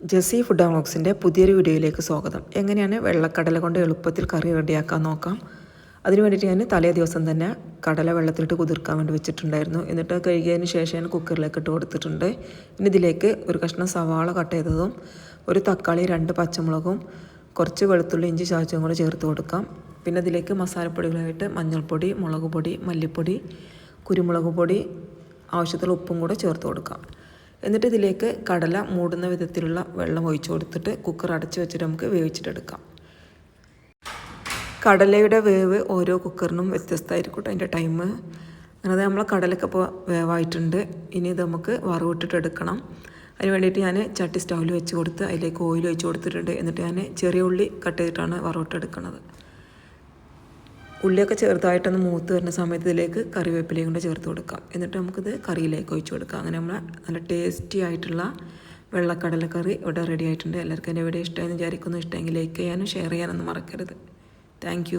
Jessy food വ്ളോഗ്സിന്റെ പുതിയൊരു വീഡിയോയിലേക്ക് സ്വാഗതം. എങ്ങനെയാണ് വെള്ളക്കടല കൊണ്ട് എളുപ്പത്തിൽ കറി റെഡിയാക്കാൻ നോക്കാം? അതിന് വേണ്ടിയിട്ട് ഞാൻ തലേ ദിവസം തന്നെ കടല വെള്ളത്തിലിട്ട് കുതിർക്കാൻ വേണ്ടി വെച്ചിട്ടുണ്ടായിരുന്നു. എന്നിട്ട് കഴുകിയതിന് ശേഷം ഞാൻ കുക്കറിലേക്ക് ഇട്ട് കൊടുത്തിട്ടുണ്ട്. ഇനി ഇതിലേക്ക് ഒരു കഷ്ണം സവാള കട്ട് ചെയ്തതും ഒരു തക്കാളി രണ്ട് പച്ചമുളകും കുറച്ച് വെളുത്തുള്ളി ഇഞ്ചി ചാച്ചും കൂടെ ചേർത്ത് കൊടുക്കാം. പിന്നെ ഇതിലേക്ക് മസാലപ്പൊടികളായിട്ട് മഞ്ഞൾപ്പൊടി മുളക് പൊടി മല്ലിപ്പൊടി കുരുമുളക് പൊടി ആവശ്യത്തിലുള്ള ഉപ്പും കൂടെ ചേർത്ത് കൊടുക്കാം. എന്നിട്ട് ഇതിലേക്ക് കടല മൂടുന്ന വിധത്തിലുള്ള വെള്ളം ഒഴിച്ചു കൊടുത്തിട്ട് കുക്കർ അടച്ചു വെച്ചിട്ട് നമുക്ക് വേവിച്ചിട്ടെടുക്കാം. കടലയുടെ വേവ് ഓരോ കുക്കറിനും വ്യത്യസ്തമായിരിക്കും അതിന്റെ ടൈം അങ്ങനെ നമ്മളെ കടലൊക്കെ ഇപ്പോൾ വേവായിട്ടുണ്ട്. ഇനി ഇത് നമുക്ക് വറവിട്ടിട്ട് എടുക്കണം അതിന് വേണ്ടിയിട്ട് ഞാൻ ചട്ടി സ്റ്റൗവിൽ വെച്ച് കൊടുത്ത് അതിലേക്ക് ഓയിൽ ഒഴിച്ച് കൊടുത്തിട്ടുണ്ട്. എന്നിട്ട് ഞാൻ ചെറിയ ഉള്ളി കട്ട് ചെയ്തിട്ടാണ് വറവിട്ടെടുക്കുന്നത് ഉള്ളിയൊക്കെ ചെറുതായിട്ടൊന്ന് മൂത്ത് വരുന്ന സമയത്ത് ഇതിലേക്ക് കറിവേപ്പിലയും കൂടെ ചേർത്ത് കൊടുക്കാം. എന്നിട്ട് നമുക്കിത് കറിയിലേക്ക് ഒഴിച്ചു കൊടുക്കാം. അങ്ങനെ നമ്മൾ നല്ല ടേസ്റ്റി ആയിട്ടുള്ള വെള്ളക്കടലക്കറി ഇവിടെ റെഡി ആയിട്ടുണ്ട്. എല്ലാവർക്കും എന്റെ വീഡിയോ ഇഷ്ടമായി വിചാരിക്കുന്നു. ഇഷ്ടമെങ്കിൽ ലൈക്ക് ചെയ്യാനും ഷെയർ ചെയ്യാനൊന്നും മറക്കരുത്. താങ്ക്